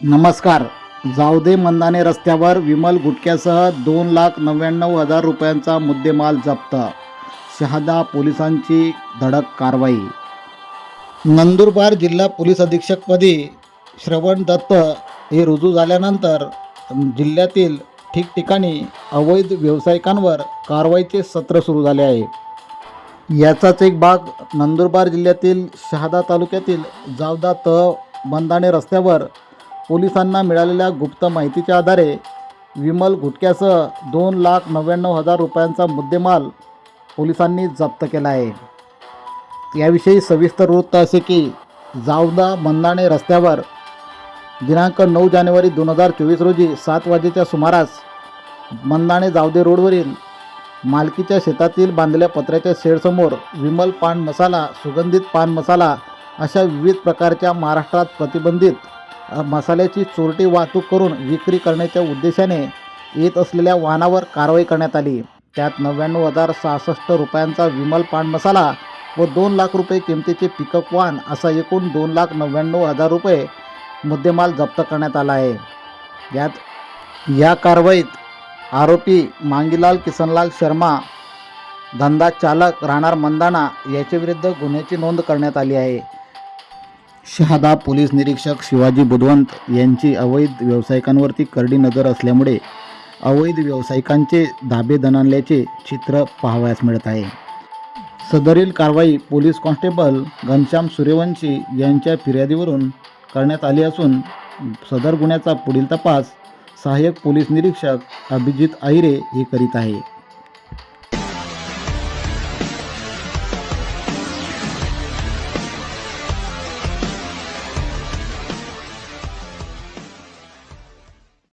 नमस्कार. जावदे मंदाने रस्त्यावर विमल गुटक्यासह दोन लाख नव्याण्णव हजार रुपयांचा मुद्देमाल जप्त. शहादा पोलिसांची धडक कारवाई. नंदुरबार जिल्हा पोलीस अधीक्षकपदी श्रवण दत्त हे रुजू झाल्यानंतर जिल्ह्यातील ठिकठिकाणी अवैध व्यावसायिकांवर कारवाईचे सत्र सुरू झाले आहे. याचाच एक भाग नंदुरबार जिल्ह्यातील शहादा तालुक्यातील जावदा तह बंदाणे रस्त्यावर पोलिसांना मिळालेल्या गुप्त माहितीच्या आधारे विमल गुटक्यासह दोन लाख नव्याण्णव हजार रुपयांचा मुद्देमाल पोलिसांनी जप्त केला आहे. याविषयी सविस्तर वृत्त असे की जावदा मंदाणे रस्त्यावर दिनांक नऊ जानेवारी दोन हजार चोवीस रोजी सात वाजेच्या सुमारास मंदाणे जावदे रोडवरील मालकीच्या शेतातील बांधलेल्या पत्र्याच्या शेडसमोर विमल पान मसाला सुगंधित पान मसाला अशा विविध प्रकारच्या महाराष्ट्रात प्रतिबंधित मसाल्याची चोरटी वाहतूक करून विक्री करण्याच्या उद्देशाने येत असलेल्या वाहनावर कारवाई करण्यात आली. त्यात नव्याण्णव हजार सहासष्ट रुपयांचा विमल पान मसाला व दोन लाख रुपये किमतीचे पिकअप वाहन असा एकूण दोन लाख नव्याण्णव हजार रुपये मुद्देमाल जप्त करण्यात आला आहे. यात या कारवाईत आरोपी मांगीलाल किसनलाल शर्मा धंदा चालक राहणार मंदाना याच्याविरुद्ध गुन्ह्याची नोंद करण्यात आली आहे. शहादा पोलीस निरीक्षक शिवाजी बुधवंत यांची अवैध व्यावसायिकांवरती करडी नजर असल्यामुळे अवैध व्यावसायिकांचे धाबे दणाणल्याचे चित्र पाहावयास मिळत आहे. सदरील कारवाई पोलीस कॉन्स्टेबल घनश्याम सूर्यवंशी यांच्या फिर्यादीवरून करण्यात आली असून सदर गुन्ह्याचा पुढील तपास सहाय्यक पोलीस निरीक्षक अभिजित आहिरे हे करीत आहे.